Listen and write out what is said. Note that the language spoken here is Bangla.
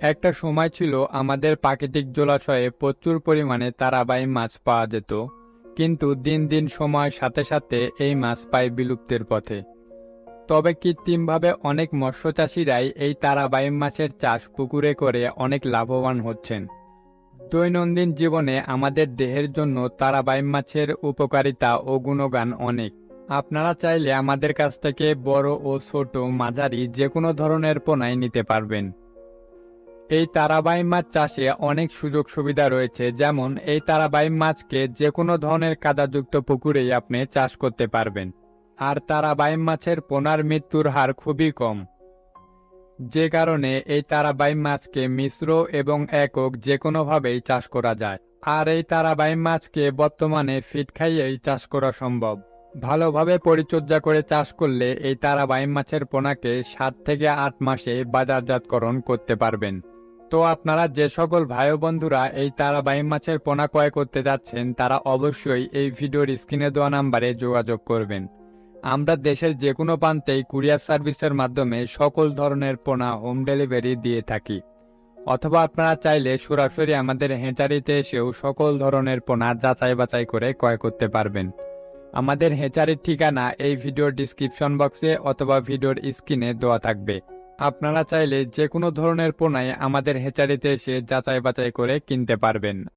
একটা সময় ছিল আমাদের প্রাকৃতিক জলাশয়ে প্রচুর পরিমাণে তারাবাই মাছ পাওয়া যেত, কিন্তু দিন দিন সময়ের সাথে সাথে এই মাছ পায় বিলুপ্তের পথে। তবে কৃত্রিমভাবে অনেক মৎস্যচাষীরাই এই তারাবাই মাছের চাষ পুকুরে করে অনেক লাভবান হচ্ছেন। দৈনন্দিন জীবনে আমাদের দেহের জন্য তারাবাই মাছের উপকারিতা ও গুণগান অনেক। আপনারা চাইলে আমাদের কাছ থেকে বড় ও ছোট মাঝারি যে কোনো ধরনের পোনাই নিতে পারবেন। এই তারাবাই মাছ চাষে অনেক সুযোগ সুবিধা রয়েছে, যেমন এই তারাবাই মাছকে যে কোনো ধরনের কাদাযুক্ত পুকুরেই আপনি চাষ করতে পারবেন। আর তারাবাই মাছের পোনার মৃত্যুর হার খুবই কম। যে কারণে এই তারাবাই মাছকে মিশ্র এবং একক যে কোনোভাবেই চাষ করা যায়। আর এই তারাবাই মাছকে বর্তমানে ফিট খাইয়েই চাষ করা সম্ভব। ভালোভাবে পরিচর্যা করে চাষ করলে এই তারাবাই মাছের পোনাকে সাত থেকে আট মাসে বাজারজাতকরণ করতে পারবেন। তো আপনারা যে সকল ভাই বন্ধুরা এই তারাবাই মাছের পোনা ক্রয় করতে যাচ্ছেন, তারা অবশ্যই এই ভিডিওর স্ক্রিনে দেওয়া নাম্বারে যোগাযোগ করবেন। আমরা দেশের যে কোনো প্রান্তেই কুরিয়ার সার্ভিসের মাধ্যমে সকল ধরনের পোনা হোম ডেলিভারি দিয়ে থাকি। অথবা আপনারা চাইলে সরাসরি আমাদের হেঁচারিতে এসেও সকল ধরনের পোনা যাচাই বাছাই করে ক্রয় করতে পারবেন। আমাদের হেঁচারির ঠিকানা এই ভিডিওর ডিসক্রিপশন বক্সে অথবা ভিডিওর স্ক্রিনে দেওয়া থাকবে। আপনারা চাইলে যে কোনো ধরনের পোনায় আমাদের হেচারিতে এসে যাচাই বাছাই করে কিনতে পারবেন।